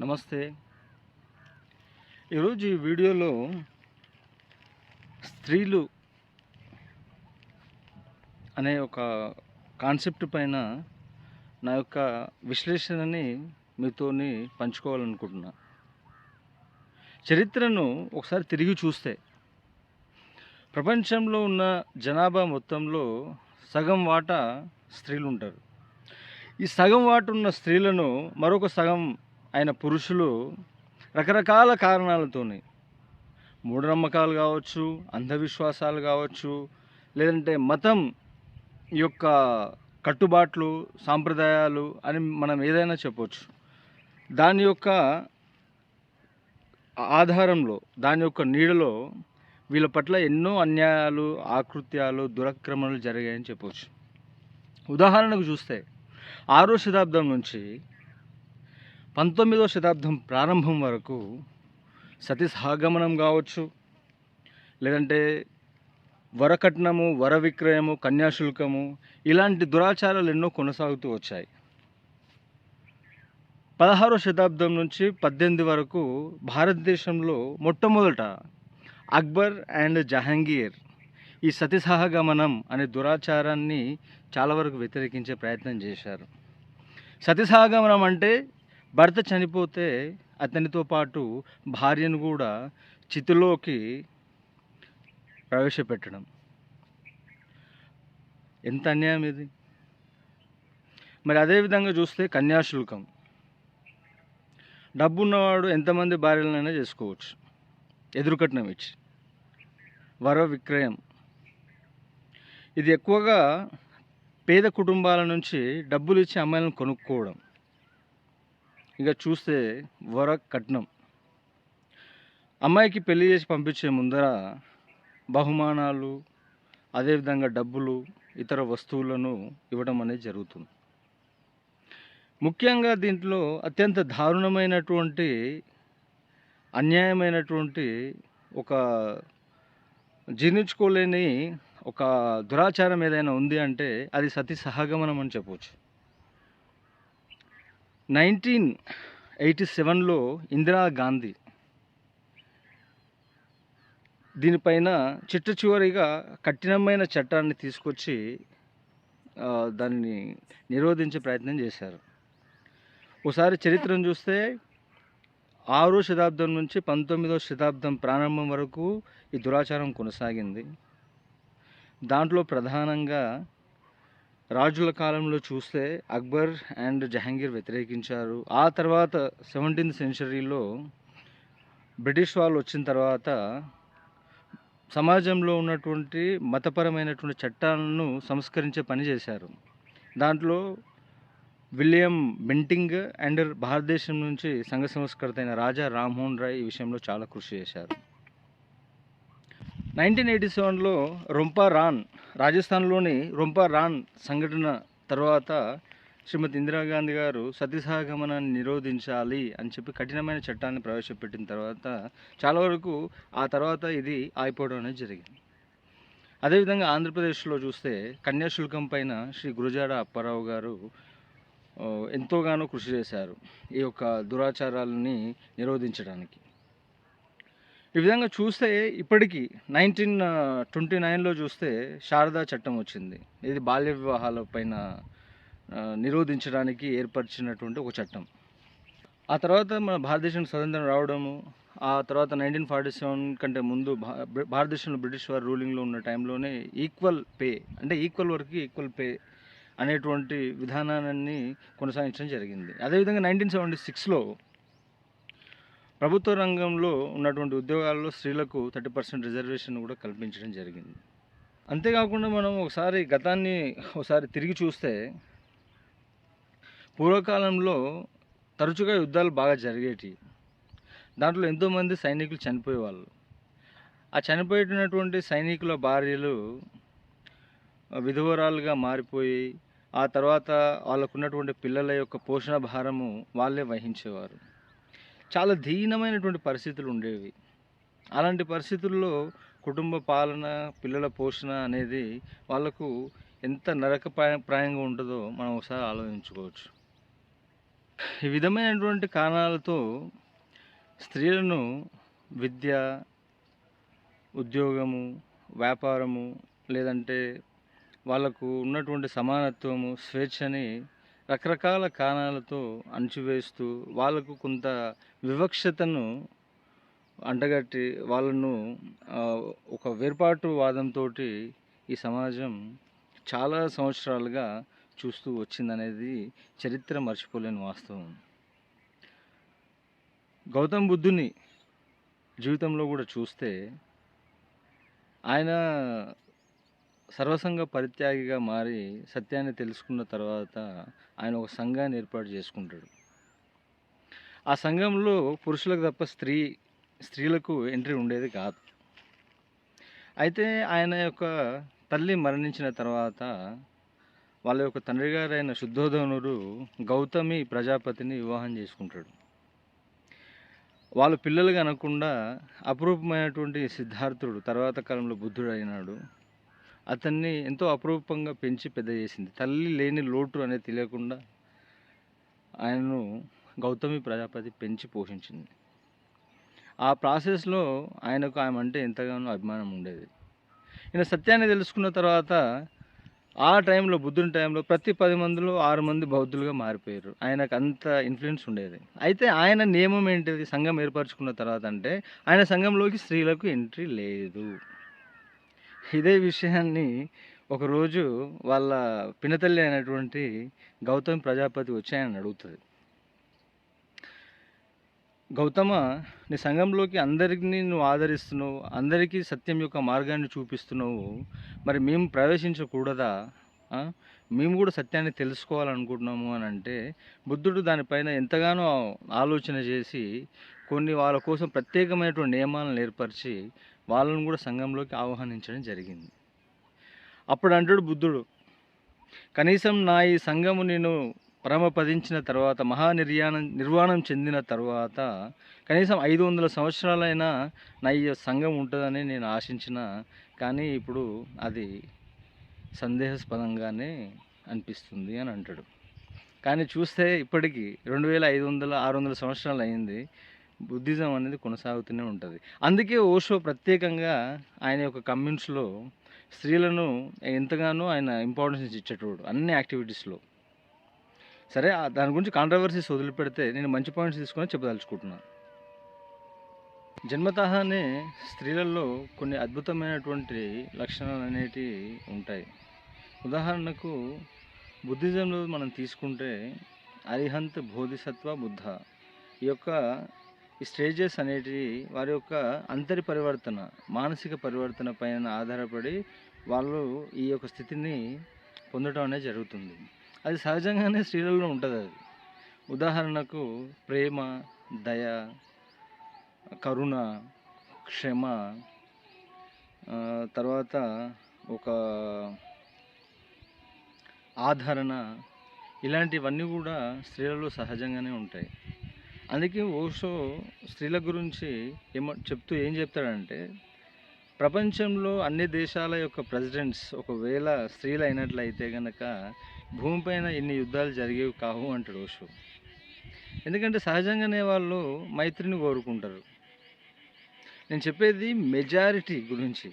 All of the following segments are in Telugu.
నమస్తే. ఈరోజు ఈ వీడియోలో స్త్రీలు అనే ఒక కాన్సెప్ట్ పైన నా యొక్క విశ్లేషణని మీతోని పంచుకోవాలనుకుంటున్నా. చరిత్రను ఒకసారి తిరిగి చూస్తే ప్రపంచంలో ఉన్న జనాభా మొత్తంలో సగం వాటా స్త్రీలు ఉంటారు ఈ సగం వాట ఉన్న స్త్రీలను మరొక సగం ఆయన పురుషులు రకరకాల కారణాలతోనే మూఢనమ్మకాలు కావచ్చు అంధవిశ్వాసాలు కావచ్చు లేదంటే మతం యొక్క కట్టుబాట్లు సాంప్రదాయాలు అని మనం ఏదైనా చెప్పవచ్చు దాని యొక్క ఆధారంలో దాని యొక్క నీడలో వీళ్ళ పట్ల ఎన్నో అన్యాయాలు ఆకృత్యాలు దురక్రమణలు జరిగాయని చెప్పవచ్చు ఉదాహరణకు చూస్తే ఆరో శతాబ్దం నుంచి పంతొమ్మిదవ శతాబ్దం ప్రారంభం వరకు సతీ సహగమనం కావచ్చు లేదంటే వరకట్నము వర విక్రయము కన్యాశుల్కము ఇలాంటి దురాచారాలు ఎన్నో కొనసాగుతూ వచ్చాయి. పదహారో శతాబ్దం నుంచి పద్దెనిమిది వరకు భారతదేశంలో మొట్టమొదట అక్బర్ అండ్ జహాంగీర్ ఈ సతీ సహగమనం అనే దురాచారాన్ని చాలా వరకు వ్యతిరేకించే ప్రయత్నం చేశారు. సతీ సహగమనం అంటే భర్త చనిపోతే అతనితో పాటు భార్యను కూడా చితిలోకి ప్రవేశపెట్టడం. ఎంత అన్యాయం ఇది? మరి అదేవిధంగా చూస్తే కన్యాశుల్కం. డబ్బు ఉన్నవాడు ఎంతమంది భార్యలనైనా చేసుకోవచ్చు. ఎదురుకట్నం ఇచ్చి. వర విక్రయం. ఇది ఎక్కువగా పేద కుటుంబాల నుంచి డబ్బులు ఇచ్చి అమ్మాయిలను కొనుక్కోవడం. ఇక చూస్తే వర కట్నం అమ్మాయికి పెళ్ళి చేసి పంపించే ముందర బహుమానాలు అదేవిధంగా డబ్బులు ఇతర వస్తువులను ఇవ్వడం అనేది జరుగుతుంది. ముఖ్యంగా దీంట్లో అత్యంత దారుణమైనటువంటి అన్యాయమైనటువంటి ఒక జీర్ణించుకోలేని ఒక దురాచారం ఏదైనా ఉంది అంటే అది సతీ సహగమనం అని చెప్పవచ్చు నైన్టీన్ ఎయిటీ సెవెన్లో ఇందిరాగాంధీ దీనిపైన చిట్ట చివరిగా కఠినమైన చట్టాన్ని తీసుకొచ్చి దాన్ని నిరోధించే ప్రయత్నం చేశారు. ఒకసారి చరిత్రను చూస్తే ఆరో శతాబ్దం నుంచి పంతొమ్మిదో శతాబ్దం ప్రారంభం వరకు ఈ దురాచారం కొనసాగింది. దాంట్లో ప్రధానంగా రాజుల కాలంలో చూస్తే అక్బర్ అండ్ జహాంగీర్ వ్యతిరేకించారు. ఆ తర్వాత సెవెంటీన్త్ సెంచరీలో బ్రిటిష్ వాళ్ళు వచ్చిన తర్వాత సమాజంలో ఉన్నటువంటి మతపరమైనటువంటి చట్టాలను సంస్కరించే పని చేశారు. దాంట్లో విలియం బెంటింగ్ అండ్ భారతదేశం నుంచి సంఘ సంస్కృత అయిన రాజా రామ్మోహన్ రాయ్ ఈ విషయంలో చాలా కృషి చేశారు. నైన్టీన్ ఎయిటీ సెవెన్లో రొంపా రాన్ రాజస్థాన్లోని రొంపా రాన్ సంఘటన తర్వాత శ్రీమతి ఇందిరాగాంధీ గారు సతీసహగమనాన్ని నిరోధించాలి అని చెప్పి కఠినమైన చట్టాన్ని ప్రవేశపెట్టిన తర్వాత చాలా వరకు ఆ తర్వాత ఇది ఆగిపోవడం అనేది జరిగింది. అదేవిధంగా ఆంధ్రప్రదేశ్లో చూస్తే కన్యాశుల్కం పైన శ్రీ గురుజాడ అప్పారావు గారు ఎంతోగానో కృషి చేశారు ఈ యొక్క దురాచారాలని నిరోధించడానికి. ఈ విధంగా చూస్తే ఇప్పటికీ నైన్టీన్ ట్వంటీ నైన్లో చూస్తే శారదా చట్టం వచ్చింది. ఇది బాల్య వివాహాల పైన నిరోధించడానికి ఏర్పరిచినటువంటి ఒక చట్టం. ఆ తర్వాత మన భారతదేశం స్వతంత్రం రావడము ఆ తర్వాత నైన్టీన్ ఫార్టీ సెవెన్ కంటే ముందు భా- భారతదేశంలో బ్రిటిష్ వారు రూలింగ్లో ఉన్న టైంలోనే ఈక్వల్ పే అంటే ఈక్వల్ వర్క్కి ఈక్వల్ పే అనేటువంటి విధానాన్ని కొనసాగించడం జరిగింది. అదేవిధంగా నైన్టీన్ సెవెంటీ సిక్స్లో ప్రభుత్వ రంగంలో ఉన్నటువంటి ఉద్యోగాల్లో స్త్రీలకు థర్టీ పర్సెంట్ రిజర్వేషన్ కూడా కల్పించడం జరిగింది. అంతేకాకుండా మనం ఒకసారి గతాన్ని ఒకసారి తిరిగి చూస్తే పూర్వకాలంలో తరచుగా యుద్ధాలు బాగా జరిగేటి. దాంట్లో ఎంతోమంది సైనికులు చనిపోయేవాళ్ళు. ఆ చనిపోయినటువంటి సైనికుల భార్యలు విధవరాలుగా మారిపోయి ఆ తర్వాత వాళ్ళకున్నటువంటి పిల్లల యొక్క పోషణ భారము వాళ్ళే వహించేవారు. చాలా దీనమైనటువంటి పరిస్థితులు ఉండేవి. అలాంటి పరిస్థితుల్లో కుటుంబ పాలన పిల్లల పోషణ అనేది వాళ్ళకు ఎంత నరక ప్రాయంగా ఉంటుందో మనం ఒకసారి ఆలోచించుకోవచ్చు. ఈ విధమైనటువంటి కారణాలతో స్త్రీలను విద్య ఉద్యోగము వ్యాపారము లేదంటే వాళ్ళకు ఉన్నటువంటి సమానత్వము స్వేచ్ఛని రకరకాల కారణాలతో అణచివేస్తూ వాళ్ళకు కొంత వివక్షతను అంటగట్టి వాళ్ళను ఒక వేర్పాటు వాదంతో ఈ సమాజం చాలా సంవత్సరాలుగా చూస్తూ వచ్చిందనేది చరిత్ర మర్చిపోలేని వాస్తవం. గౌతమ్ బుద్ధుని జీవితంలో కూడా చూస్తే ఆయన సర్వసంగ పరిత్యాగిగా మారి సత్యాన్ని తెలుసుకున్న తర్వాత ఆయన ఒక సంఘాన్ని ఏర్పాటు చేసుకుంటాడు. ఆ సంఘంలో పురుషులకు తప్ప స్త్రీ స్త్రీలకు ఎంట్రీ ఉండేది కాదు. అయితే ఆయన యొక్క తల్లి మరణించిన తర్వాత వాళ్ళ యొక్క తండ్రి గారైన శుద్ధోధనుడు గౌతమి ప్రజాపతిని వివాహం చేసుకుంటాడు. వాళ్ళ పిల్లలు కనకుండా అపురూపమైనటువంటి సిద్ధార్థుడు తర్వాత కాలంలో బుద్ధుడు అయినాడు అతన్ని ఎంతో అపురూపంగా పెంచి పెద్ద చేసింది. తల్లి లేని లోటు అనేది తెలియకుండా ఆయనను గౌతమి ప్రజాపతి పెంచి పోషించింది. ఆ ప్రాసెస్లో ఆయనకు ఆమె అంటే ఎంతగానో అభిమానం ఉండేది. ఈయన సత్యాన్ని తెలుసుకున్న తర్వాత ఆ టైంలో బుద్ధుని టైంలో ప్రతి పది మందిలో ఆరు మంది బౌద్ధులుగా మారిపోయారు. ఆయనకు అంత ఇన్ఫ్లుయెన్స్ ఉండేది. అయితే ఆయన నియమం ఏంటిది? సంఘం ఏర్పరచుకున్న తర్వాత అంటే ఆయన సంఘంలోకి స్త్రీలకు ఎంట్రీ లేదు. ఇదే విషయాన్ని ఒకరోజు వాళ్ళ పినతల్లి అయినటువంటి గౌతమ్ ప్రజాపతి వచ్చి ఆయన అడుగుతుంది. గౌతమ నీ సంఘంలోకి అందరినీ నువ్వు ఆదరిస్తున్నావు అందరికీ సత్యం యొక్క మార్గాన్ని చూపిస్తున్నావు మరి మేము ప్రవేశించకూడదా? మేము కూడా సత్యాన్ని తెలుసుకోవాలనుకుంటున్నాము అని అంటే బుద్ధుడు దానిపైన ఎంతగానో ఆలోచన చేసి కొన్ని వాళ్ళ కోసం ప్రత్యేకమైనటువంటి నియమాలను ఏర్పరిచి వాళ్ళను కూడా సంఘంలోకి ఆహ్వానించడం జరిగింది. అప్పుడు అంటాడు బుద్ధుడు కనీసం నా ఈ సంఘము నేను పరమపదించిన తర్వాత మహా నిర్యాణం నిర్వాణం చెందిన తర్వాత కనీసం ఐదు వందల సంవత్సరాలైనా నా ఈ సంఘం ఉంటుందని నేను ఆశించిన కానీ ఇప్పుడు అది సందేహాస్పదంగానే అనిపిస్తుంది అని అంటాడు. కానీ చూస్తే ఇప్పటికీ రెండు వేల ఐదు వందల ఆరు వందల సంవత్సరాలు అయింది. బుద్ధిజం అనేది కొనసాగుతూనే ఉంటుంది. అందుకే ఓషో ప్రత్యేకంగా ఆయన యొక్క కమ్యూన్స్లో స్త్రీలను ఎంతగానో ఆయన ఇంపార్టెన్స్ ఇచ్చేటోడు అన్ని యాక్టివిటీస్లో. సరే దాని గురించి కాంట్రవర్సీస్ వదిలిపెడితే నేను మంచి పాయింట్స్ తీసుకొని చెప్పదలుచుకుంటున్నాను జన్మతహానే స్త్రీలలో కొన్ని అద్భుతమైనటువంటి లక్షణాలు అనేటివి ఉంటాయి. ఉదాహరణకు బుద్ధిజంలో మనం తీసుకుంటే అరిహంత్ బోధిసత్వ బుద్ధ ఈ యొక్క ఈ స్టేజెస్ అనేటివి వారి యొక్క అంతరి పరివర్తన మానసిక పరివర్తన పైన ఆధారపడి వాళ్ళు ఈ యొక్క స్థితిని పొందడం అనేది జరుగుతుంది. అది సహజంగానే స్త్రీలలో ఉంటుంది అది. ఉదాహరణకు ప్రేమ దయ కరుణ క్షమ తర్వాత ఒక ఆదరణ ఇలాంటివన్నీ కూడా స్త్రీలలో సహజంగానే ఉంటాయి. అందుకే ఓషో స్త్రీల గురించి ఏమో చెప్తూ ఏం చెప్తాడంటే ప్రపంచంలో అన్ని దేశాల యొక్క ప్రెసిడెంట్స్ ఒకవేళ స్త్రీలు అయినట్లయితే కనుక భూమిపైన ఇన్ని యుద్ధాలు జరిగేవి కావు అంటాడు ఓషో. ఎందుకంటే సహజంగానే వాళ్ళు మైత్రిని కోరుకుంటారు. నేను చెప్పేది మెజారిటీ గురించి.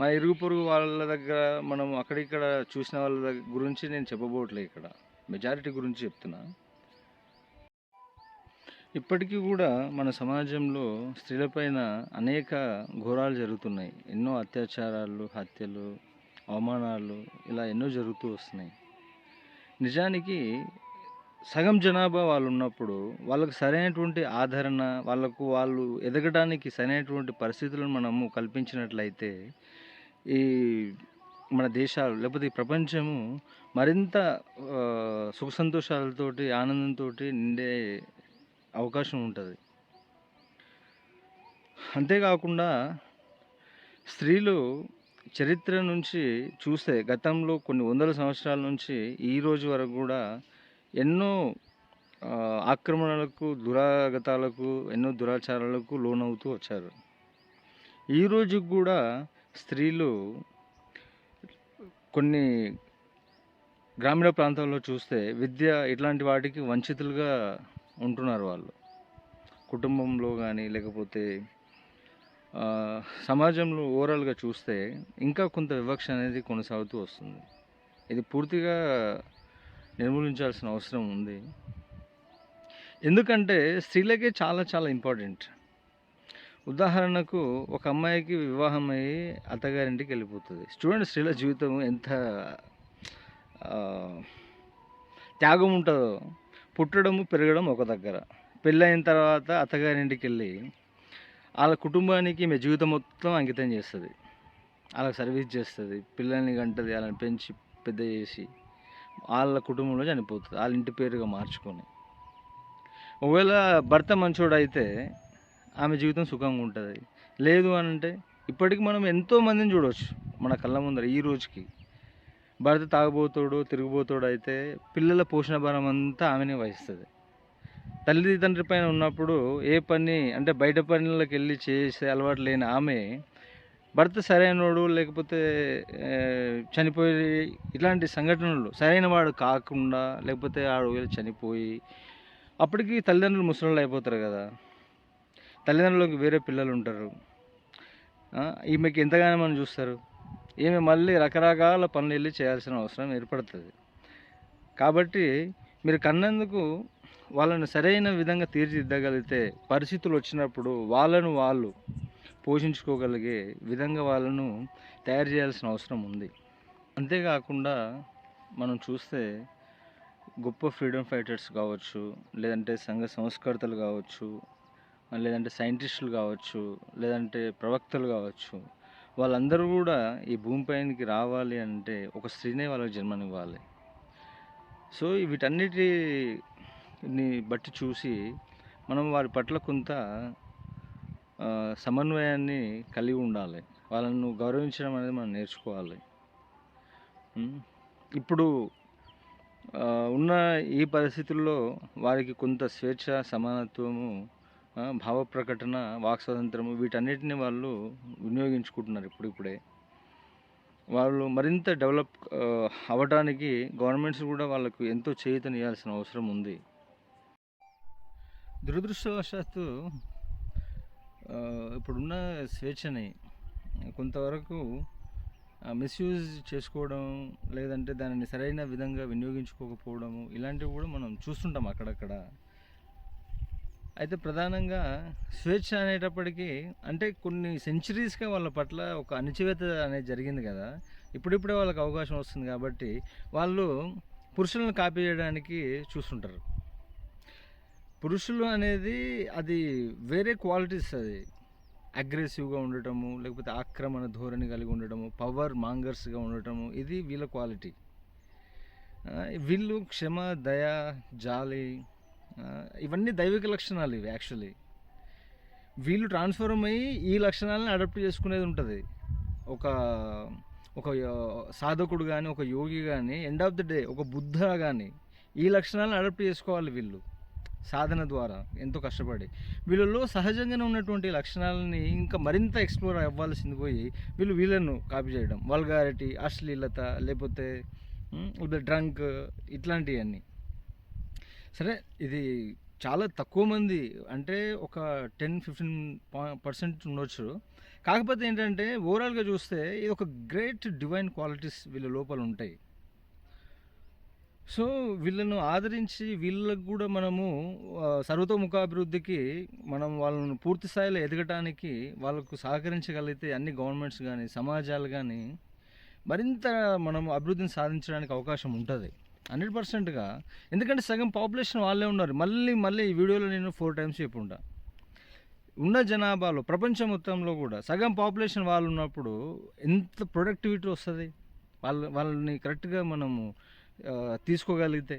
మన ఇరుగు పొరుగు వాళ్ళ దగ్గర మనం అక్కడిక్కడ చూసిన వాళ్ళ దగ్గర గురించి నేను చెప్పబోట్లే ఇక్కడ. మెజారిటీ గురించి చెప్తున్నా. ఇప్పటికీ కూడా మన సమాజంలో స్త్రీలపైన అనేక ఘోరాలు జరుగుతున్నాయి. ఎన్నో అత్యాచారాలు హత్యలు అవమానాలు ఇలా ఎన్నో జరుగుతూ వస్తున్నాయి. నిజానికి సగం జనాభా వాళ్ళు ఉన్నప్పుడు వాళ్ళకు సరైనటువంటి ఆదరణ వాళ్ళకు వాళ్ళు ఎదగడానికి సరైనటువంటి పరిస్థితులను మనము కల్పించినట్లయితే ఈ మన దేశాలు లేకపోతే ఈ ప్రపంచము మరింత సుఖ సంతోషాలతోటి ఆనందంతో నిండే అవకాశం ఉంటుంది. అంతేకాకుండా స్త్రీలు చరిత్ర నుంచి చూస్తే గతంలో కొన్ని వందల సంవత్సరాల నుంచి ఈ రోజు వరకు కూడా ఎన్నో ఆక్రమణలకు దురాగతాలకు ఎన్నో దురాచారాలకు లోనవుతూ వచ్చారు. ఈ కూడా స్త్రీలు కొన్ని గ్రామీణ ప్రాంతాల్లో చూస్తే విద్య ఇట్లాంటి వాటికి వంచితులుగా ఉంటున్నారు వాళ్ళు. కుటుంబంలో కానీ లేకపోతే సమాజంలో ఓవరాల్గా చూస్తే ఇంకా కొంత వివక్ష అనేది కొనసాగుతూ వస్తుంది. ఇది పూర్తిగా నిర్మూలించాల్సిన అవసరం ఉంది. ఎందుకంటే స్త్రీలకే చాలా చాలా ఇంపార్టెంట్ ఉదాహరణకు ఒక అమ్మాయికి వివాహం అయ్యి అత్తగారింటికి వెళ్ళిపోతుంది. చూడండి స్త్రీల జీవితం ఎంత త్యాగం ఉంటుందో. పుట్టడము పెరగడం ఒక దగ్గర. పెళ్ళైన తర్వాత అత్తగారింటికి వెళ్ళి వాళ్ళ కుటుంబానికి మీ జీవితం మొత్తం అంకితం చేస్తుంది. వాళ్ళకి సర్వీస్ చేస్తుంది. పిల్లల్ని గంటది వాళ్ళని పెంచి పెద్ద చేసి వాళ్ళ కుటుంబంలో చనిపోతుంది. వాళ్ళ ఇంటి పేరుగా మార్చుకొని. ఒకవేళ భర్త మంచోడు అయితే ఆమె జీవితం సుఖంగా ఉంటుంది. లేదు అని అంటే ఇప్పటికి మనం ఎంతోమందిని చూడవచ్చు మన కళ్ళ ముందర ఈ రోజుకి. భర్త తాగబోతాడు తిరిగిపోతాడు అయితే పిల్లల పోషణ భారం అంతా ఆమెనే వహిస్తుంది. తల్లిదండ్రి పైన ఉన్నప్పుడు ఏ పని అంటే బయట పనులకు వెళ్ళి చేసే అలవాటు లేని ఆమె భర్త సరైనవాడు లేకపోతే చనిపోయి ఇలాంటి సంఘటనలు సరైన వాడు కాకుండా లేకపోతే ఆడు చనిపోయి అప్పటికి తల్లిదండ్రులు ముసలిళ్ళు అయిపోతారు కదా. తల్లిదండ్రులకు వేరే పిల్లలు ఉంటారు. ఈమెకి ఎంతగానో మనం చూస్తారు. ఈమె మళ్ళీ రకరకాల పనులు వెళ్ళి చేయాల్సిన అవసరం ఏర్పడుతుంది. కాబట్టి మీరు కన్నందుకు వాళ్ళని సరైన విధంగా తీర్చిదిద్దగలిగితే పరిస్థితులు వచ్చినప్పుడు వాళ్ళను వాళ్ళు పోషించుకోగలిగే విధంగా వాళ్ళను తయారు చేయాల్సిన అవసరం ఉంది. అంతేకాకుండా మనం చూస్తే గొప్ప ఫ్రీడమ్ ఫైటర్స్ కావచ్చు లేదంటే సంఘ సంస్కర్తలు కావచ్చు లేదంటే సైంటిస్టులు కావచ్చు లేదంటే ప్రవక్తలు కావచ్చు వాళ్ళందరూ కూడా ఈ భూమిపైనకి రావాలి అంటే ఒక స్త్రీనే వాళ్ళకి జన్మనివ్వాలి. సో వీటన్నిటిని బట్టి చూసి మనం వారి పట్ల కొంత సమన్వయాన్ని కలిగి ఉండాలి. వాళ్ళను గౌరవించడం అనేది మనం నేర్చుకోవాలి. ఇప్పుడు ఉన్న ఈ పరిస్థితుల్లో వారికి కొంత స్వేచ్ఛ సమానత్వము భావ ప్రకటన వాక్ స్వాతంత్రము వీటన్నిటిని వాళ్ళు వినియోగించుకుంటున్నారు ఇప్పుడిప్పుడే. వాళ్ళు మరింత డెవలప్ అవ్వడానికి గవర్నమెంట్స్ కూడా వాళ్ళకు ఎంతో చేయూతనియాల్సిన అవసరం ఉంది. దురదృష్టవశాత్తు ఇప్పుడున్న స్వేచ్ఛని కొంతవరకు మిస్యూజ్ చేసుకోవడం లేదంటే దానిని సరైన విధంగా వినియోగించుకోకపోవడము ఇలాంటివి కూడా మనం చూస్తుంటాం అక్కడక్కడ. అయితే ప్రధానంగా స్వేచ్ఛ అనేటప్పటికీ అంటే కొన్ని సెంచరీస్గా వాళ్ళ పట్ల ఒక అణచివేత అనేది జరిగింది కదా. ఇప్పుడిప్పుడే వాళ్ళకి అవకాశం వస్తుంది కాబట్టి వాళ్ళు పురుషులను కాపీ చేయడానికి చూస్తుంటారు. పురుషులు అనేది అది వేరే క్వాలిటీస్ అది. అగ్రెసివ్గా ఉండటము లేకపోతే ఆక్రమణ ధోరణి కలిగి ఉండటము పవర్ మాంగర్స్గా ఉండటము ఇది వీళ్ళ క్వాలిటీ వీళ్ళు క్షమ దయ జాలి ఇవన్నీ దైవిక లక్షణాలు ఇవి యాక్చువల్లీ వీళ్ళు ట్రాన్స్ఫార్మ్ అయ్యి ఈ లక్షణాలను అడాప్ట్ చేసుకునేది ఉంటుంది. ఒక ఒక సాధకుడు కానీ ఒక యోగి కానీ ఎండ్ ఆఫ్ ద డే ఒక బుద్ధ కానీ ఈ లక్షణాలను అడాప్ట్ చేసుకోవాలి వీళ్ళు సాధన ద్వారా ఎంతో కష్టపడి. వీళ్ళలో సహజంగానే ఉన్నటువంటి లక్షణాలని ఇంకా మరింత ఎక్స్ప్లోర్ అవ్వాల్సింది పోయి వీళ్ళు వీళ్ళను కాపీ చేయడం. వల్గారిటీ అశ్లీలత లేకపోతే డ్రంక్ ఇట్లాంటివన్నీ. సరే ఇది చాలా తక్కువ మంది అంటే ఒక టెన్ ఫిఫ్టీన్ పర్సెంట్ ఉండొచ్చు. కాకపోతే ఏంటంటే ఓవరాల్గా చూస్తే ఇది ఒక గ్రేట్ డివైన్ క్వాలిటీస్ వీళ్ళ లోపల ఉంటాయి. సో వీళ్ళను ఆదరించి వీళ్ళకు కూడా మనము సర్వతోముఖాభివృద్ధికి మనం వాళ్ళను పూర్తి స్థాయిలో ఎదగటానికి వాళ్ళకు సహకరించగలిగితే అన్ని గవర్నమెంట్స్ కానీ సమాజాలు కానీ మరింత మనం అభివృద్ధిని సాధించడానికి అవకాశం ఉంటుంది. హండ్రెడ్ పర్సెంట్గా. ఎందుకంటే సగం పాపులేషన్ వాళ్ళే ఉన్నారు. మళ్ళీ మళ్ళీ ఈ వీడియోలో నేను ఫోర్ టైమ్స్ చెప్పుంటా. ఉన్న జనాభాలో ప్రపంచం మొత్తంలో కూడా సగం పాపులేషన్ వాళ్ళు ఉన్నప్పుడు ఎంత ప్రొడక్టివిటీ వస్తుంది? వాళ్ళ వాళ్ళని కరెక్ట్గా మనము తీసుకోగలిగితే.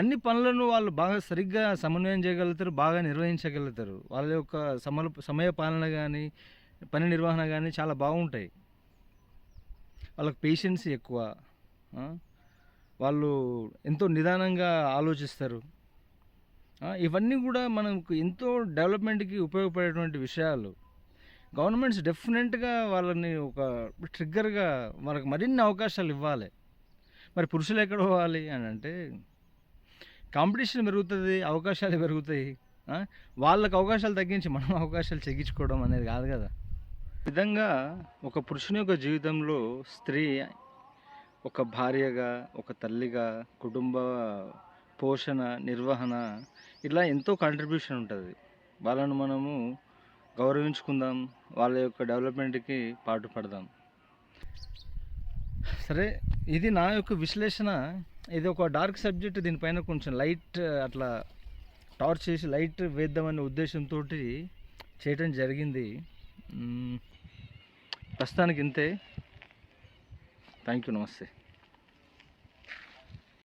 అన్ని పనులను వాళ్ళు బాగా సరిగ్గా సమన్వయం చేయగలుగుతారు బాగా నిర్వహించగలుగుతారు. వాళ్ళ యొక్క సమల సమయ పాలన కానీ పని నిర్వహణ కానీ చాలా బాగుంటాయి. వాళ్ళకి పేషెన్స్ ఎక్కువ వాళ్ళు ఎంతో నిదానంగా ఆలోచిస్తారు. ఇవన్నీ కూడా మనకు ఎంతో డెవలప్మెంట్కి ఉపయోగపడేటువంటి విషయాలు. గవర్నమెంట్స్ డెఫినెట్గా వాళ్ళని ఒక ట్రిగ్గర్గా వాళ్ళకి మరిన్ని అవకాశాలు ఇవ్వాలి. మరి పురుషులు ఎక్కడ పోవాలి అని అంటే కాంపిటీషన్ పెరుగుతుంది అవకాశాలు పెరుగుతాయి. వాళ్ళకు అవకాశాలు తగ్గించి మనం అవకాశాలు చెగ్గించుకోవడం అనేది కాదు కదా. విధంగా ఒక పురుషుని యొక్క జీవితంలో స్త్రీ ఒక భార్యగా ఒక తల్లిగా కుటుంబ పోషణ నిర్వహణ ఇలా ఎంతో కాంట్రిబ్యూషన్ ఉంటుంది. వాళ్ళను మనము గౌరవించుకుందాం వాళ్ళ యొక్క డెవలప్మెంట్కి పాటుపడదాం. సరే ఇది నా యొక్క విశ్లేషణ. ఇది ఒక డార్క్ సబ్జెక్ట్ దీనిపైన కొంచెం లైట్ అట్లా టార్చ్ చేసి లైట్ వేద్దామనే ఉద్దేశంతో చేయటం జరిగింది. ప్రస్తుతానికి ఇంతే. ಥ್ಯಾಂಕ್ ಯು ನಮಸ್ತೆ